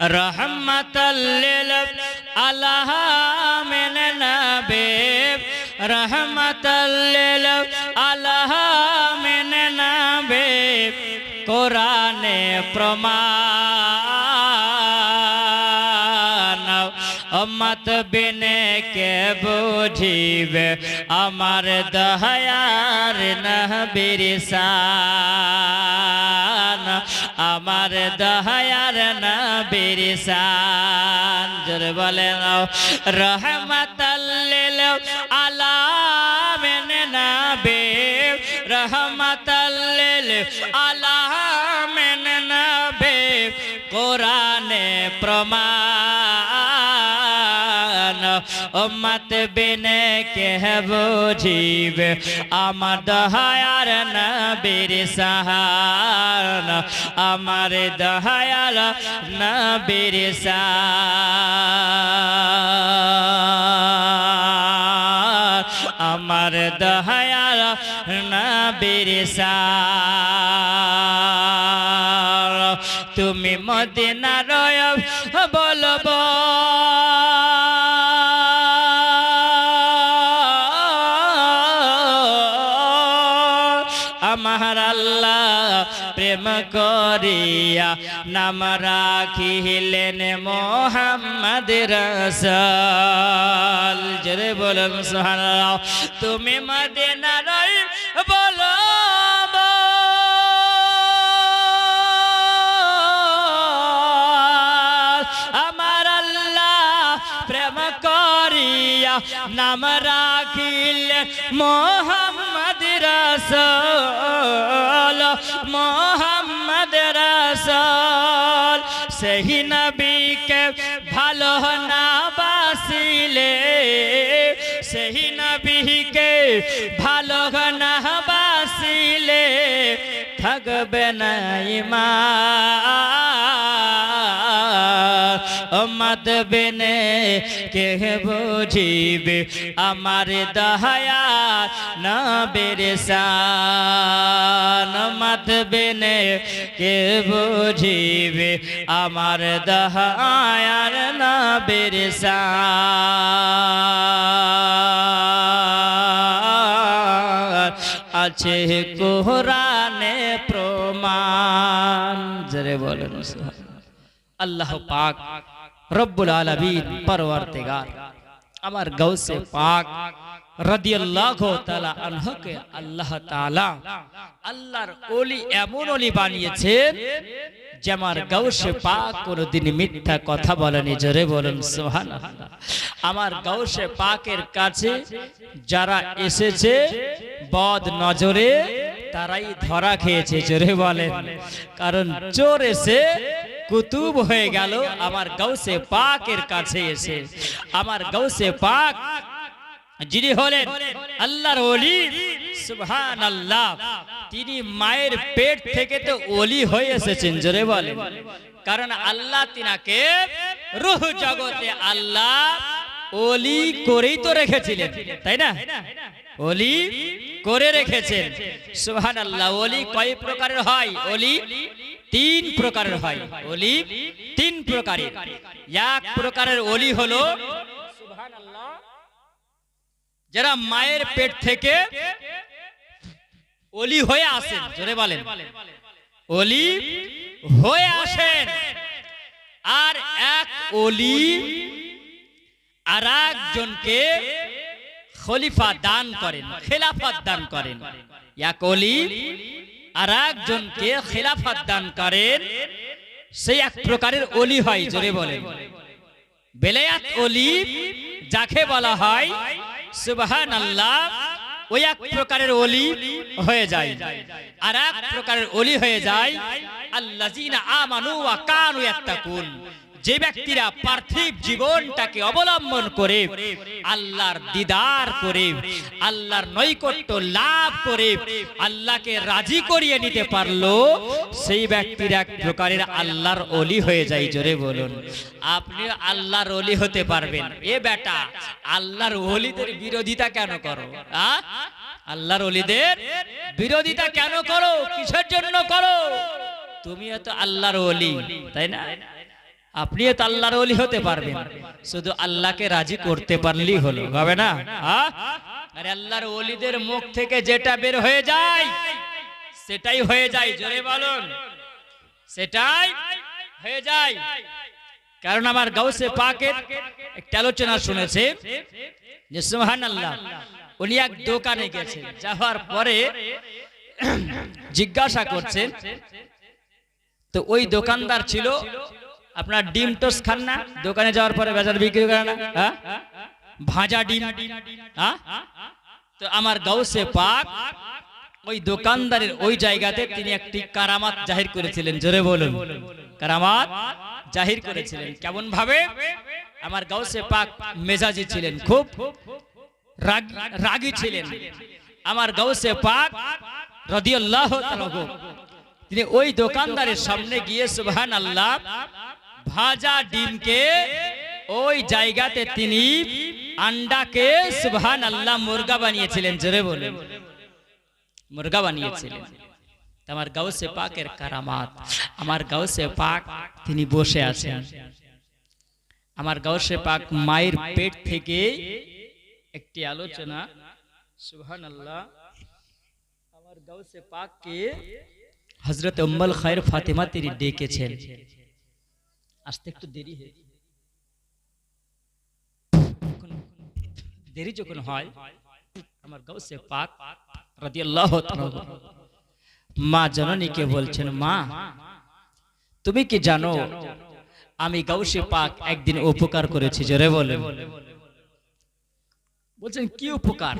রহমতাল্লিল আলামিন নবী। রহমতাল্লিল আলামিন নবী। কোরআনে প্রমাণ মত বিনে কে বুঝিবে? আমার দয়ার নহবীর শান আমার দয়ার নবীর শান। জোরে বলেন রহমতাল্লিল আলামিন নবী। রহমতাল্লিল আলামিন নবী। কোরআনে প্রমাণ উম্মত বিনে কে বুঝিবে? আমার দহায়ার নবীর সাহান, আমার দহায়ার নবীর সাহান, আমার দহায়ার নবীর সার তুমি মদিনার বলব করিয়া নাম রাখিলেন মোহাম্মদ রসল। জরে বলুন সোহান তুমি মদিনার বলো আমার আল্লাহ প্রেম নাম রাখিল মোহাম্মদ রসল। সেই নবীকে ভালো না বাসিলে সেই নবীকে ভালো না বাসিলে থাকবে না ইমান। মত বেনে কে বুঝিবে আমার দহায়া নবের সান মত বেনে কে বুঝিবে আমার দহায়ার নবের সান আছে কোরআনে প্রমাণ জরে বলেন আল্লাহ পাক রব্বুল আলামিন পরওয়ারদিগার। আমার গৌসে পাক রাদিয়াল্লাহু তাআলা আনহুকে আল্লাহ তাআলা আল্লাহর ওলি এমন ওলি বানিয়েছেন যে আমার গৌসে পাক কোনোদিন মিথ্যা কথা বলেনি, জোরে বলুন সুবহানাল্লাহ। আমার গৌসে পাকের কাছে যারা এসেছে, বদ নজরে তারাই ধরা খেয়েছে, জোরে বলেন। কারণ চোর এসে কুতুব হয়ে গেল, আমার গৌসে পাকের কাছে এসে। আমার গৌসে পাক, যিনি হলেন আল্লাহর ওলি সুবহান আল্লাহ তিনি মায়ের পেট থেকে তো ওলি হয়ে এসেছেন, জোরে বলে কারণ আল্লাহ তিনাকে রুহ জগতে আল্লাহ ওলি করেই তো রেখেছিলেন, তাই না? ওলি করে রেখেছেন। সুবহান আল্লাহ ওলি কয় প্রকারের হয়? ওলি তিন প্রকারের হয়। অলি তিন প্রকারের। এক প্রকারের অলি হলো যারা মায়ের পেট থেকে অলি হয়ে আসেন, জোরে বলেন। অলি হয়ে আসেন। আর এক অলি আর একজনকে খলিফা দান করেন, খেলাফত দান করেন। এক ওলি আর একজনকে খেলাফত দান করেন, সেই এক প্রকারের ওলি হয়, জোরে বলেন। বেলায়াত ওলি যাকে বলা হয় সুবহান আল্লাহ ওই এক প্রকারের ওলি হয়ে যায়। আর এক প্রকারের ওলি হয়ে যায়, আল্লাযিনা আমানু ওয়া কানু ইয়াত্তাকুন। যে ব্যক্তিরা পার্থিব জীবনটাকে অবলম্বন করে, আল্লাহর দিদার করে, আল্লাহর নৈকট্য লাভ করে, আল্লাহকে রাজি করিয়ে নিতে পারল, সেই ব্যক্তির এক প্রকারের আল্লাহর অলি হয়ে যায়, জোরে বলুন। আপনি আল্লাহর অলি হতে পারবেন। এ বেটা, আল্লাহর অলিদের বিরোধিতা কেন করো? আল্লাহর অলিদের বিরোধিতা কেন করো? কিসের জন্য করো? তুমিও তো আল্লাহর অলি, তাই না? আপনিও তো আল্লাহর অলি হতে পারবেন। শুধু আল্লাহকে রাজি করতে পারলেই হলো। হবে না? আরে আল্লাহর ওলিদের মুখ থেকে যেটা বের হয়ে যায়, সেটাই হয়ে যায়। জোরে বলুন। সেটাই হয়ে যায়। কারণ আমার গাউসে পাকের একটা আলোচনা শুনেছে যে সুহান আল্লাহ উনি এক দোকানে গেছেন। যাওয়ার পরে জিজ্ঞাসা করছেন, তো ওই দোকানদার ছিল আপনার ডিম টোস খান না? দোকানে যাওয়ার পরে বাজার বিক্রি করে না? হ্যাঁ? ভাজা ডিম? হ্যাঁ? তো আমার গাউসে পাক ওই দোকানদারের ওই জায়গাতে তিনি একটি কারামাত জাহির করেছিলেন। জোরে বলুন। কারামাত জাহির করেছিলেন। কেমন ভাবে আমার গাউসে পাক মেজাজি ছিলেন। খুব রাগ- রাগী ছিলেন। আমার গাউসে পাক রাদিয়াল্লাহু তিনি ওই দোকানদারের সামনে গিয়ে সুবহান আল্লাহ ভাজা ডিমকে ওই জায়গাতে তিনি আন্ডাকে সুবহান আল্লাহ মুরগা বানিয়েছিলেন, জোরে বলেন। মুরগা বানিয়েছিলেন। আমার গাউসে পাকের কারামাত, আমার গাউসে পাক তিনি বসে আছেন। আমার গাউসে পাক মায়ের পেট থেকে একটি আলোচনা সুবহান আল্লাহ আমার গাউসে পাককে হজরত উম্মুল খায়ের ফাতেমা তিনি ডেকেছেন। আসতে একটু দেরি হয়ে দেরি যখন হয় আমার গাউসে পাক রাদিয়াল্লাহু তাআলা মা জননীকে বলছেন মা তুমি কি জানো আমি গাউসে পাক একদিন উপকার করেছি জোরে বলেন। বলছেন কি উপকার?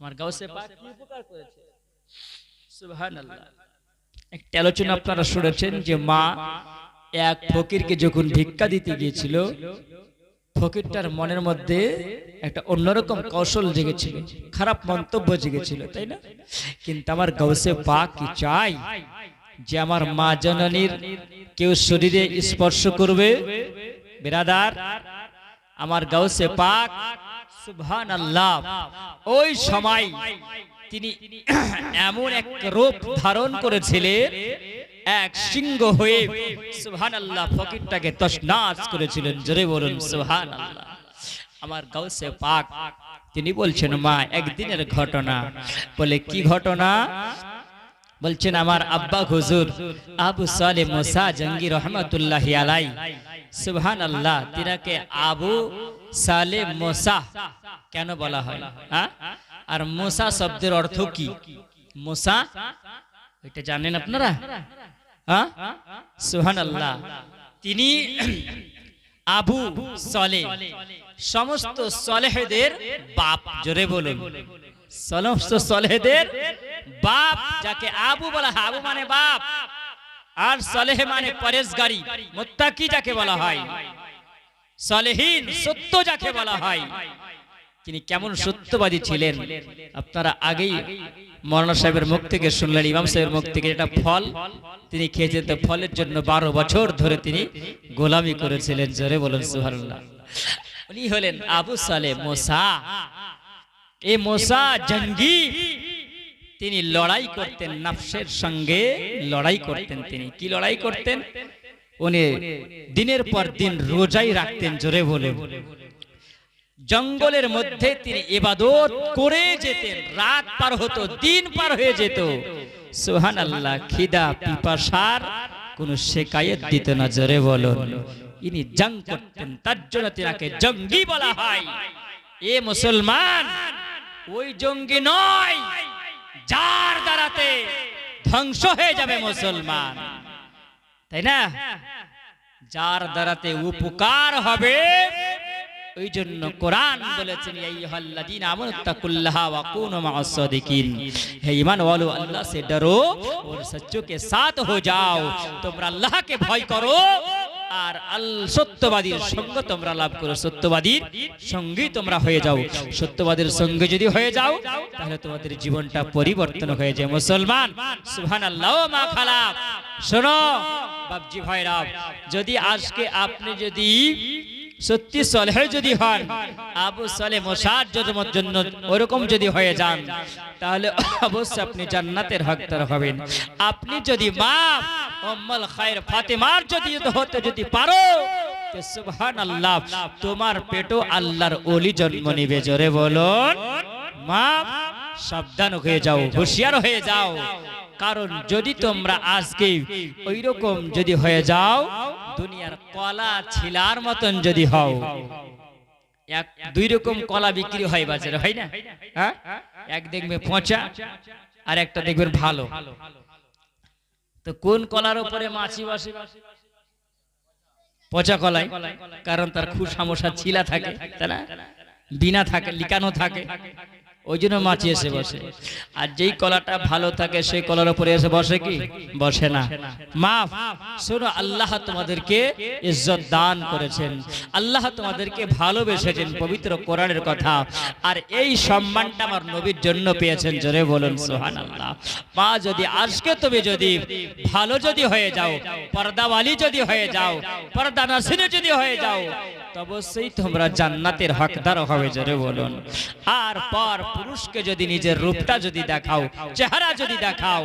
আমার গাউসে পাক কি উপকার করেছে সুবহানাল্লাহ। একটা আলোচনা আপনারা শুনেছেন যে মা এক ফকিরকে যখন ভিক্ষা দিতে গিয়েছিল, ফকিরটার মনের মধ্যে একটা অন্যরকম কৌশল জেগেছিল, খারাপ মন্তব্য জেগেছিল, তাই না? কিন্তু আমার গৌসে পাক কি চাই যে আমার মা জননীর কেউ শরীরে স্পর্শ করবে? বিরাদার, আমার গাউসে পাক সুবহান আল্লাহ ওই সময় তিনি এমন এক রূপ ধারণ করেছিলেন এক সিংহ হয়ে সুবহান আল্লাহ ফকিরটাকে তসনাস করেছিলেন। জোরে বলুন সুবহান আল্লাহ আমার গাউসে পাক, তিনি বলছেন, মা, একদিনের ঘটনা। বলে, কি ঘটনা? বলছেন, আমার আব্বা হুজুর আবু সালে মোসা জঙ্গি রহমতুল্লাহ আলাই। সুবহান আল্লাহ তিনাকে আবু সালে মোসা কেন বলা হয়? হ্যাঁ? আর মোসা শব্দের অর্থ কি? মোসা এটা জানেন আপনারা? হ্যাঁ? সুহান আল্লাহ তিনি আবু সলে সমস্ত সলেহদের বাপ জোরে বলুন। সমস্ত সলেহদের বাপ যাকে আবু বলা হয় আবু মানে বাপ আর সলেহ মানে পরেশগারি মোত্তাকি যাকে বলা হয় সলেহীন সত্য যাকে বলা হয়। তিনি কেমন সত্যবাদী ছিলেন? আপনারা আগেই মৌলানা সাহেবের মুখ থেকে শুনলেন, ইমাম সাহেবের মুখ থেকে এটা ফল, তিনি খেয়েছেন তো ফলের জন্য বারো বছর ধরে তিনি গোলামি করেছিলেন, জোরে বলেন সুহারুল্লাহ উনি হলেন আবু সালে মোসা। এ মোসা জঙ্গি। তিনি লড়াই করতেন, নাফসের সঙ্গে লড়াই করতেন তিনি। কি লড়াই করতেন? উনি দিনের পর দিন রোজাই রাখতেন, জোরে বলে জঙ্গলের মধ্যে তিনি এবাদত করে যেতেন। রাত পার হতো দিন পার হয়ে যেত। সোহান আল্লাহ খিদা পিপাসার কোন শেকায়ত দিত না জোরে বলো ইনি জং করতেন তার জন্য তিনাকে জঙ্গি বলা হয়। এ মুসলমান ওই জঙ্গি নয় যার দ্বারাতে ধ্বংস হয়ে যাবে মুসলমান। তাই না? যার দ্বারাতে উপকার হবে ওই জন্য কোরআন বলেছেন আইয়ুহাল্লাযীনা আমানুত্তাকুল্লাহা ওয়া কুনু মাআস সাদিকিন। হে ঈমান ওয়ালো, আল্লাহ সে ডরো, ওর সচ্চো সাথ হো যাও। তোমরা আল্লাহকে ভয় করো, আর আল সত্যবাদীর সঙ্গ তোমরা লাভ করো। সত্যবাদীর সঙ্গেই তোমরা হয়ে যাও। সত্যবাদীর সঙ্গে যদি হয়ে যাও, তাহলে তোমাদের জীবনটা পরিবর্তন হয়ে যায়। মুসলমান, সুবহানাল্লাহ মা খালাক। শোনো, বাপজি ভাইরা, যদি আজকে আপনি যদি সত্যি সলেহ যদি হন আবু সালে মোসার জন্য ওরকম যদি হয়ে যান, তাহলে অবশ্যই আপনি জান্নাতের হকদার হবেন। আপনি যদি মা, উম্মুল খায়র ফাতেমার যদি হতে যদি পারো সুবহানাল্লাহ, তোমার পেটো আল্লাহর ওলি জন্ম নিবে। জোরে বলুন, মা, সাবধান হয়ে যাও, হুঁশিয়ার হয়ে যাও। কারণ যদি তোমরা আজকে ওই রকম যদি হয়ে যাও দুনিয়ার কলা ছিলার মতন যদি হও, এক দুই রকম কলা বিক্রি হয় বাজারে, হয় না? হ্যাঁ? এক দেখবে পচা, আর একটা দেখবেন ভালো। তো কোন কলার উপরে মাছি বসে? পচা কলাই, কারণ তার খুব সমস্যা ছিলা থাকে, তাই না? বিনা থাকে, লিকানো থাকে। ওই জন্য মাছি এসে বসে। আর যেই কলাটা ভালো থাকে, সেই কলার উপরে এসে বসে কি? বসে না। মাফ। শোনো, আল্লাহ তোমাদেরকে ইজ্জত দান করেছেন। আল্লাহ তোমাদেরকে ভালোবেসেছেন পবিত্র কোরআনের কথা। আর এই সম্মানটা আমার নবীর জন্য পেয়েছেন, জোরে বলুন সোহান আল্লাহ মা, যদি আজকে তুমি যদি ভালো যদি হয়ে যাও, পর্দাওয়ালি যদি হয়ে যাও পর্দা নাসিনে যদি হয়ে যাও অবশ্যই তোমরা জান্নাতের হকদার হবে, জোরে বলুন। আর পর পুরুষকে যদি নিজের রূপটা যদি দেখাও, চেহারা যদি দেখাও,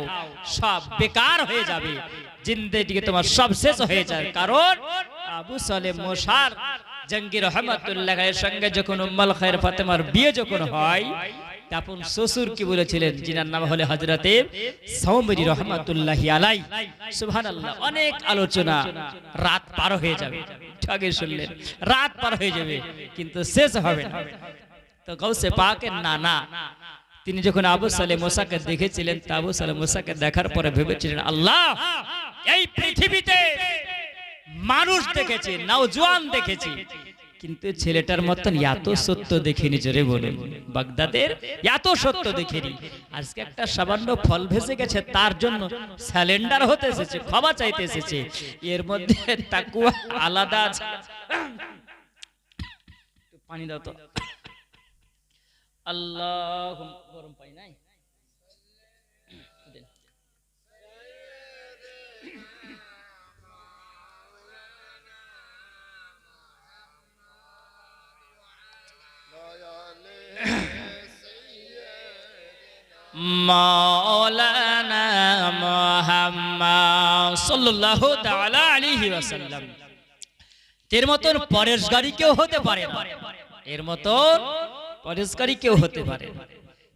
সব বেকার হয়ে যাবে। জিন্দেগি তোমার সব শেষ হয়ে যায় কারণ আবু সালেম মোশার জঙ্গি রহমতুল্লাহ এর সঙ্গে যখন উম্মাল খায়ের ফাতেমার বিয়ে যখন হয়, তখন শ্বশুর কি বলেছিলেন? যিনার নাম হলে হজরতে সৌমরি রহমতুল্লাহ আলাই সুবহানাল্লাহ, অনেক আলোচনা রাত পার হয়ে যাবে। আগে শুনলেন, রাত পার হয়ে যাবে, কিন্তু শেষ হবে না। তো গৌসে পাকের নানা, তিনি যখন আবু সালে মোসাকে দেখেছিলেন, তা আবু সালে মোসাকে দেখার পরে ভেবেছিলেন, আল্লাহ, এই পৃথিবীতে মানুষ দেখেছি, নওজোয়ান দেখেছি। কিন্তু ছেলেটার মতন এত সত্য দেখিনি, জোরে বলেন। বাগদাদের এত সত্য দেখিনি। আজকে একটা সামান্য ফল ভেসে গেছে, তার জন্য স্যালেন্ডার হতে এসেছে, ক্ষমা চাইতে এসেছে। এর মধ্যে তাকুয়া আলাদা আছে। পানি দাও তো। আল্লাহ গরম পানি নাই? দেন। মাওলানা মুহাম্মদ সাল্লাল্লাহু এর মতন পরেশগারি কেউ হতে পারে এর মতন পরেশগারি কেউ হতে পারে।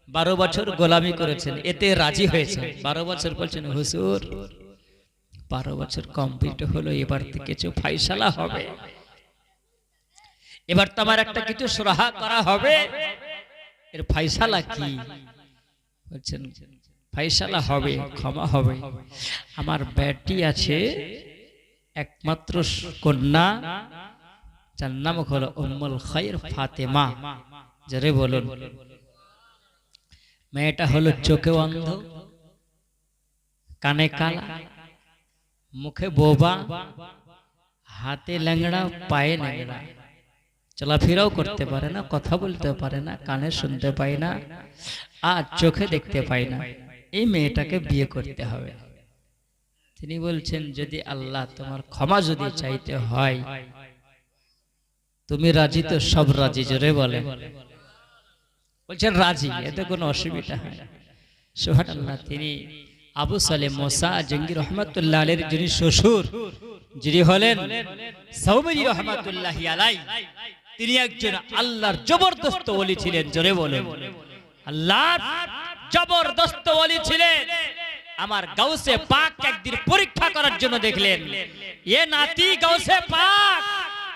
বারো বছর গোলামি করেছেন, এতে রাজি হয়েছে বারো বছর বলছেন হুসুর বারো বছর কমপ্লিট হলো, এবার কিছু ফাইসালা হবে, এবার তো আমার একটা কিছু সুরাহা করা হবে। এর ফাইসালা কি? বলছেন, ফাইসালা হবে, ক্ষমা হবে। আমার ব্যাটি আছে, একমাত্র কন্যা, যার নাম হলো উম্মুল খাইর ফাতেমা। যারে বলুন। মেয়েটা হলো চোখে অন্ধ, কানে কালা, মুখে বোবা, হাতে ল্যাংড়া, পায়ে ল্যাংড়া। চলাফেরাও করতে পারে না, কথা বলতে পারে না, কানে শুনতে পায় না, আর চোখে দেখতে পায় না। এই মেয়েটাকে বিয়ে করতে হবে। তিনি বলছেন, যদি আল্লাহ তোমার ক্ষমা যদি চাইতে হয়, তুমি রাজি তো সব রাজি, জোরে বলে বলছেন রাজি এতে কোনো অসুবিধা হয় সোহান আল্লাহ তিনি আবু সালে মোসা জঙ্গি রহমতুল্লাহ আলের যিনি শ্বশুর যিনি হলেন সৌমরি রহমতুল্লাহ আলাই তিনি একজন আল্লাহর জবরদস্ত ওলি ছিলেন জোরে বলেন। আল্লাহর জবরদস্ত ওলি ছিলেন। আমার গাউসে পাক একদিন পরীক্ষা করার জন্য দেখলেন। এ নাতি গাউসে পাক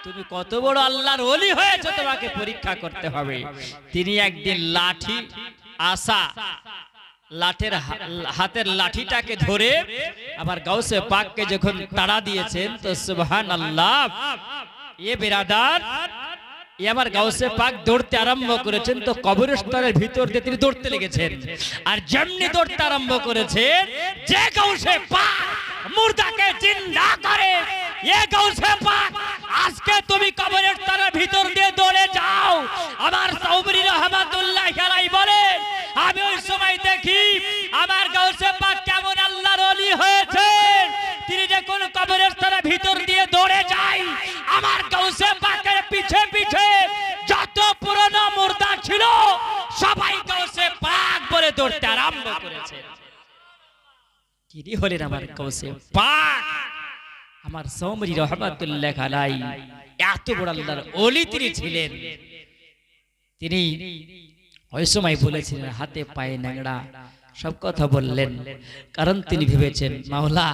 তুমি কত বড় আল্লাহর ওলি হয়েছ, তোমাকে পরীক্ষা করতে হবে। তিনি একদিন লাঠি আসা লাঠের হাতের লাঠিটাকে ধরে আবার গাউসে পাককে যখন তাড়া দিয়েছেন, তো সুবহান আল্লাহ এ বেরাদার এ আমার গাউসে পাক দৌড়তে আরম্ভ করেছেন, তো কবরস্থানের ভিতর দিয়ে তিনি দৌড়তে লেগেছেন। আর যেমনি দৌড়তে আরম্ভ করেছেন, যে গাউসে পাক মুর্দাকে জিন্দা করে, এ গাউসে পাক, আজকে তুমি কবরের হলেন আমার কৌশে পাক! আমার সৌমরি রহমাতুল্লাহ আলাই এত বড় আল্লাহর অলি তিনি ছিলেন। তিনি ওই সময় বলেছিলেন, হাতে পায়ে ন্যাংড়া সব কথা বললেন। কারণ তিনি ভেবেছেন, মাওলা,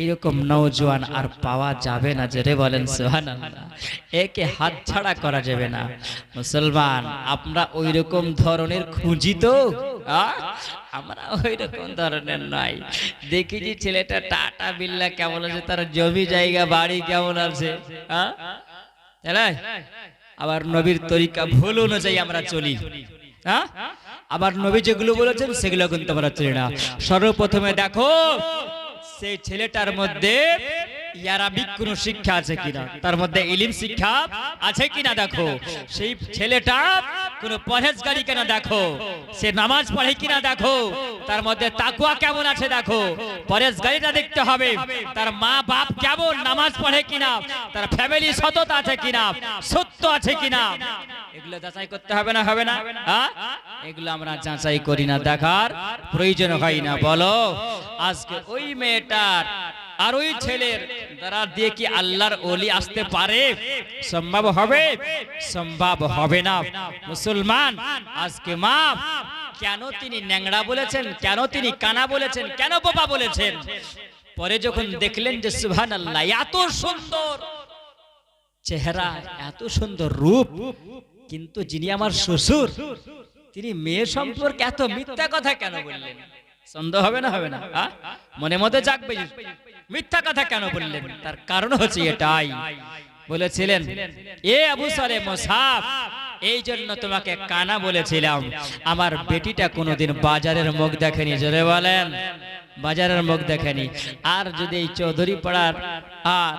এইরকম নৌজওয়ান আর পাওয়া যাবে না জেরে বলেন সোহান একে হাত ছাড়া করা যাবে না। মুসলমান, আমরা ওই রকম ধরনের খুঁজি তো? আমরা ওই রকম ধরনের নয় দেখি যে ছেলেটা টাটা বিল্লা কেমন আছে, তার জমি জায়গা, বাড়ি কেমন আছে হ্যাঁ? আবার নবীর তরিকা ভুল অনুযায়ী আমরা চলি হ্যাঁ আবার নবী যেগুলো বলেছেন সেগুলো কিন্তু আমরা চলি না। সর্বপ্রথমে দেখো সেই ছেলেটার মধ্যে ইয়ারাবিক কোন শিক্ষা আছে কিনা? তার মধ্যে ইলিম শিক্ষা আছে কিনা দেখো? সেই ছেলেটা কোন পরহেজগারি কিনা দেখো? সে নামাজ পড়ে কিনা দেখো? তার মধ্যে তাকুয়া কেমন আছে দেখো? পরহেজগারিটা দেখতে হবে। তার মা বাপ কেমন নামাজ পড়ে কিনা? তার ফ্যামিলি সতত আছে কিনা? সত্য আছে কিনা? এগুলো যাচাই করতে হবে না হবে না? হ্যাঁ? এগুলো আমরা যাচাই করি না, দেখার প্রয়োজন হয় না। বলো, আজকে ওই মেয়েটার আর ওই ছেলের দ্বারা দিয়ে কি আল্লাহর ওলি আসতে পারে? সম্ভব হবে? সম্ভব হবে না। মুসলমান, আজকে মা, কেন তিনি ন্যাংড়া বলেছেন? কেন তিনি কানা বলেছেন? কেন বোবা বলেছেন? পরে যখন দেখলেন যে সুহান আল্লাহ এত সুন্দর চেহারা, এত সুন্দর রূপ, কিন্তু যিনি আমার শ্বশুর, তিনি মেয়ে সম্পর্কে এত মিথ্যা কথা কেন বললেন? সন্দেহ হবে না হবে না মনে মধ্যে জাগবে। মিথ্যা কথা কেন বললেন? তার কারণ হচ্ছে এটাই। বলেছিলেন, এ আবু সালে মোসাফ, এই জন্য তোমাকে কানা বলেছিলাম। আমার বেটিটা কোনোদিন বাজারের মুখ দেখেনি। জোরে বলেন, বাজারের মুখ দেখেনি। আর যদি এই চৌধুরী পাড়ার, আর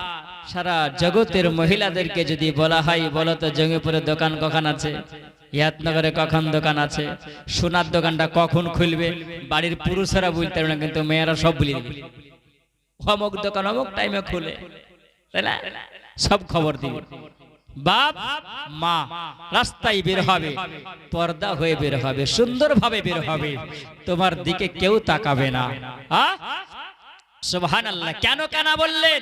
সারা জগতের মহিলাদেরকে যদি বলা হয়, বলো তো জঙ্গিপুরে দোকান কখন আছে? ইয়াতনগরে কখন দোকান আছে? সোনার দোকানটা কখন খুলবে? বাড়ির পুরুষেরা বুঝতে পারবে না, কিন্তু মেয়েরা সব বলে অমুক দোকান, অমুক টাইমে খুলে। তাই না? সব খবর দিবে। বাপ, মা, রাস্তায় বের হবে, পর্দা হয়ে বের হবে, সুন্দরভাবে বের হবে, তোমার দিকে কেউ তাকাবে না। সুবহান আল্লাহ কেন কেন বললেন?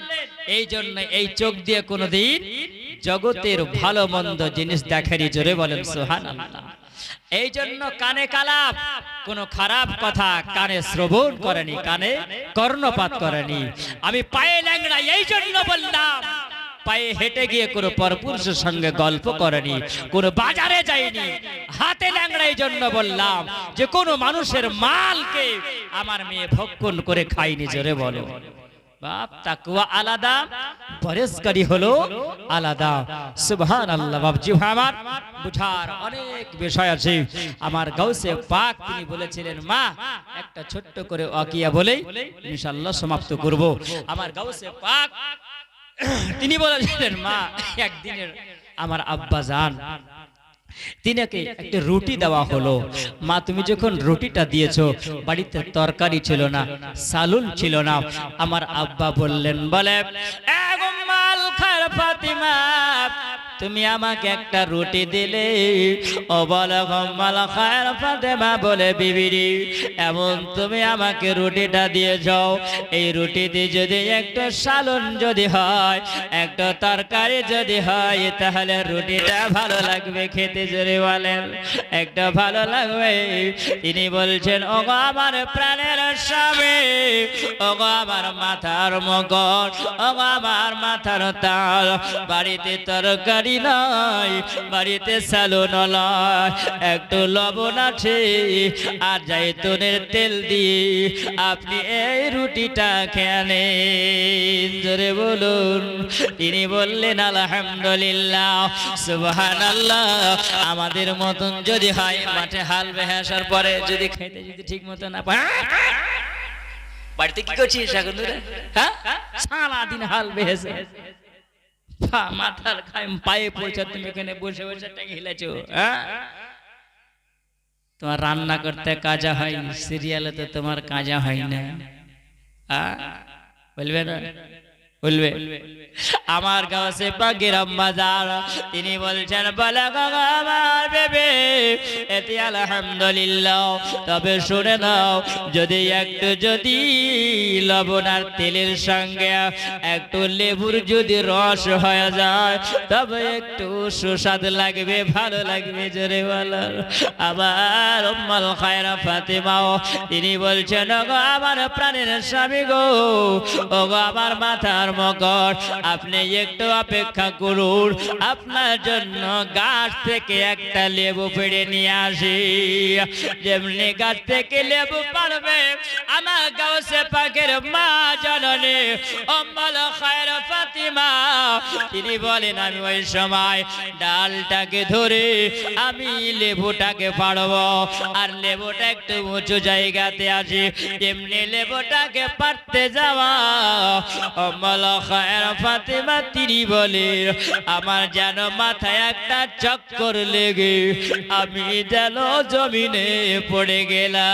এই জন্য এই চোখ দিয়ে কোনোদিন জগতের ভালো মন্দ জিনিস দেখেনি জোরে বলেন সুবহান আল্লাহ এই জন্য কানে কালাপ কোন খারাপ কথা কানে শ্রবণ করেনি, কানে কর্ণপাত করেনি। আমি পায়ে ল্যাংড়া এই জন্য বললাম, পায়ে হেঁটে গিয়ে কোনো পরপুরুষের সঙ্গে গল্প করেনি, কোনো বাজারে যাইনি হাতে ল্যাংড়া এই জন্য বললাম যে কোনো মানুষের মালকে আমার মেয়ে ভক্ষণ করে খাইনি, জোরে বলো। বাপ তাকুয়া আলাদা পরেশকারী হলো আলাদা। সুবহান আল্লাহ বাবজি আমার বুঝার অনেক বিষয় আছে। আমার গাউসে পাক তিনি বলেছিলেন, মা, একটা ছোট্ট করে অকিয়া বলেই ইনশাআল্লাহ সমাপ্ত করব। আমার গাউসে পাক তিনি বলেছিলেন, মা, একদিনের আমার আব্বা জান তিনাকে একটা রুটি দেওয়া হলো। মা তুমি যখন রুটিটা দিয়েছ বাড়িতে তরকারি ছিল না সালুন ছিল না আমার আব্বা বললেন বলে "এ গুম্মাল খার ফাতিমা তুমি আমাকে একটা রুটি দিলে। ও বলে গম্মাল খায়ের বলে, বিবিরি, এমন তুমি আমাকে রুটিটা দিয়ে যাও এই রুটিতে যদি একটা সালন যদি হয়, একটা তরকারি যদি হয়, তাহলে রুটিটা ভালো লাগবে খেতে জোরে বলেন। একটা ভালো লাগবে। তিনি বলছেন ও গো আমার প্রাণের স্বামী ও গো আমার মাথার মগর ও গো আমার মাথার তাল, বাড়িতে তরকারি নাই, বাড়িতে নয় একটু লবণ আছে, আর জাইতুনের তেল দিয়ে আপনি এই রুটিটা খেয়ে জোরে বলুন। তিনি বললেন, আলহামদুলিল্লাহ, সুবহানাল্লাহ, আমাদের মতন যদি হয়, মাঠে হাল বেহাসার পরে যদি খাইতে যদি ঠিক মতো না পায় বাড়িতে কি করছিস এখন হ্যাঁ সারাদিন হাল বেহেছে পা মাথার খাই পায়ে পড়ছে, তুমি এখানে বসে বসে হিলেছো হ্যাঁ? তোমার রান্না করতে কাজা হয় সিরিয়ালে তো তোমার কাজা হয়? না আ? বলবে না? বলবে। আমার কাছে পাখির আম্মাজার তিনি বলছেন আমার বেবে। এতে আলহামদুলিল্লাহ। তবে শুনে নাও, যদি একটু যদি লবণ আর তেলের সঙ্গে একটু লেবুর যদি রস হয়ে যায়, তবে একটু সুস্বাদ লাগবে, ভালো লাগবে, জোরে বলো। আবার উম্মাল খায়রা ফাতেমাও, তিনি বলছেন গো আমার প্রাণের স্বামী গো ও গো আমার মাথার মকর আপনি একটু অপেক্ষা করুন। আপনার জন্য গাছ থেকে একটা লেবু পেড়ে নিয়ে আসি। যেমনি গাছ থেকে লেবু পারবে, আমার গাছে পাখের মা জানলে অম্মাল খায়ের ফাতিমা। তিনি বলেন, আমি ওই সময় ডালটাকে ধরে আমি লেবুটাকে পাড়ব। আর লেবুটা একটু উঁচু জায়গাতে আসি এমনি লেবুটাকে পারতে যাওয়া। অম্বল খায়ের ফাতিমা তিনি বলে আমার যেন মাথায় একটা চক্কর লেগে, আমি যেন জমিনে পড়ে গেলাম।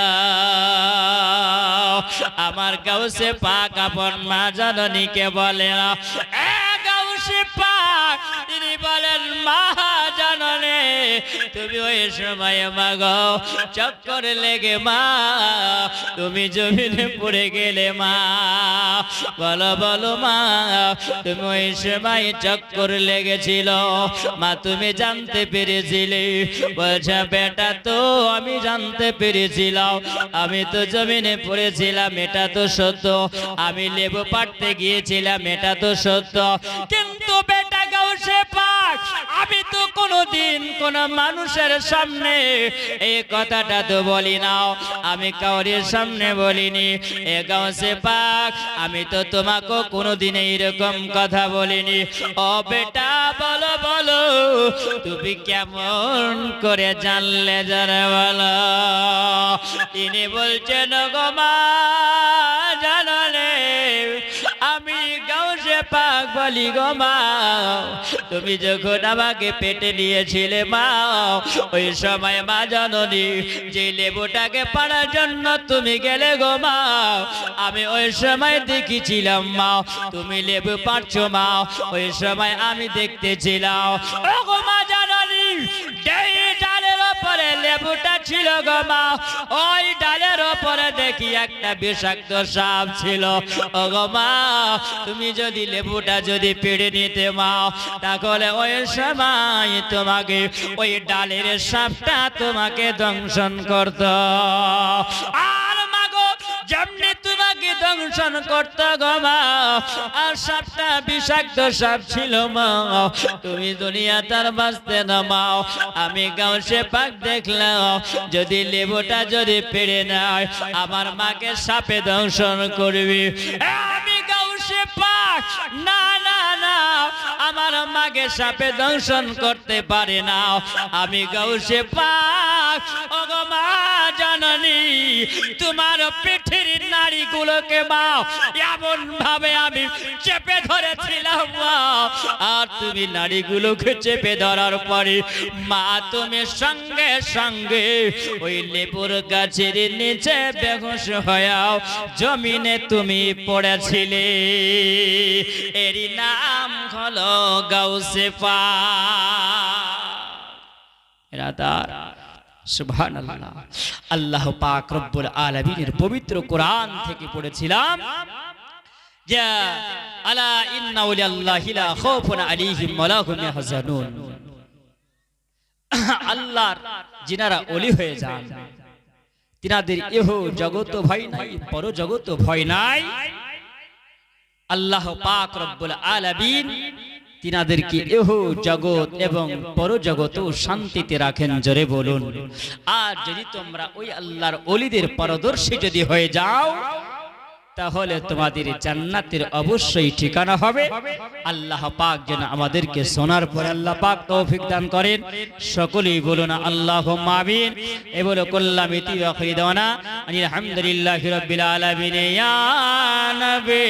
আমার গাউসে পাক আপন মা জননীকে বলে "এ পাক তিনি বলেন মা জাননে তুমি ওই সময় চক্কর লেগে মা, তুমি জমিনে পড়ে গেলে মা, বলো বলো মা, তুমি ওই সময় চক্কর লেগেছিল, মা, তুমি জানতে পেরেছিলে? বলছে, বেটা তো আমি জানতে পেরেছিলাম, আমি তো জমিনে পড়েছিলাম, এটা তো সত্য, আমি লেবু পাড়তে গিয়েছিলাম, এটা তো সত্য, কিন্তু বেটা গাউসে পাক। আমি তো কোনোদিন কোন মানুষের সামনে এই কথাটা তো বলি নাও। আমি কাউরের সামনে বলিনি, এ গাউসে পাক। আমি তো তোমাকে কোনোদিন এইরকম কথা বলিনি। ও বেটা, বলো বলো, তুমি কেমন করে জানলে যারা বলো? তিনি বলছেন গো পাক বলি গো মা, তুমি যখন আমাকে পেটে নিয়েছিলে মা, ওই সময় মা জননী, যে লেবুটাকে পাড়ার জন্য তুমি গেলে গো মা, আমি ওই সময় দেখেছিলাম মা, তুমি লেবু পারছ মা, ওই সময় আমি দেখতেছিলাম লেবুটা ছিল গো মা, ওই ডালের ওপরে দেখি একটা বিষাক্ত সাপ ছিল। ও গো মা, তুমি যদি লেবুটা যদি পেড়ে নিতে মা তাহলে ওই সময় তোমাকে, ওই ডালের সাপটা তোমাকে দংশন করত। আর মাগো যেমনি তোমাকে দংশন করত আর সাপটা বিষাক্ত সাপ ছিল মা। তুমি দুনিয়া তার বাঁচতে না মাও আমি গাউসে পাক দেখলাম, যদি লেবুটা যদি পেড়ে নেয়, আমার মাকে সাপে দংশন করবি। আমি গাউসে পাক। না না না, আমার মাকে সাপে দংশন করতে পারে না। আমি গাউসে পাক। জাননি, তোমার পিঠির নাড়িগুলোকে মা এমন ভাবে আমি চেপে ধরেছিলাম মা। আর তুমি নাড়িগুলোকে চেপে ধরার পরে, মা তুমি সঙ্গে সঙ্গে ওই লেবুর গাছের নিচে বেহুশ হয়াও জমিনে তুমি পড়েছিলে। এরই নাম হলো গাউসে পা এরা সুবহানাল্লাহ। আল্লাহ পাক রব্বুল আলামিনের পবিত্র কোরআন থেকে পড়েছিলাম হয়ে যান, তিনাদের ইহ জগত ভয় নাই, পর জগত ভয় নাই। আল্লাহ পাক রব্বুল আলামিন তিনাদেরকে এহ জগৎ এবং পরজগত শান্তিতে রাখেন জোরে বলুন। আর যদি তোমরা ওই আল্লাহর অলিদের পারদর্শী যদি হয়ে যাও তাহলে তোমাদের জান্নাতের অবশ্যই ঠিকানা হবে। আল্লাহ পাক যেন আমাদেরকে সোনার পরে আল্লাহ পাক তৌফিক দান করেন। সকলেই বলুন আল্লাহ আমিন। এ বলে কল্লাম ইতি আখিরি দাওয়ানা আলহামদুলিল্লাহি রাব্বিল আলামিন ইয়া নবী।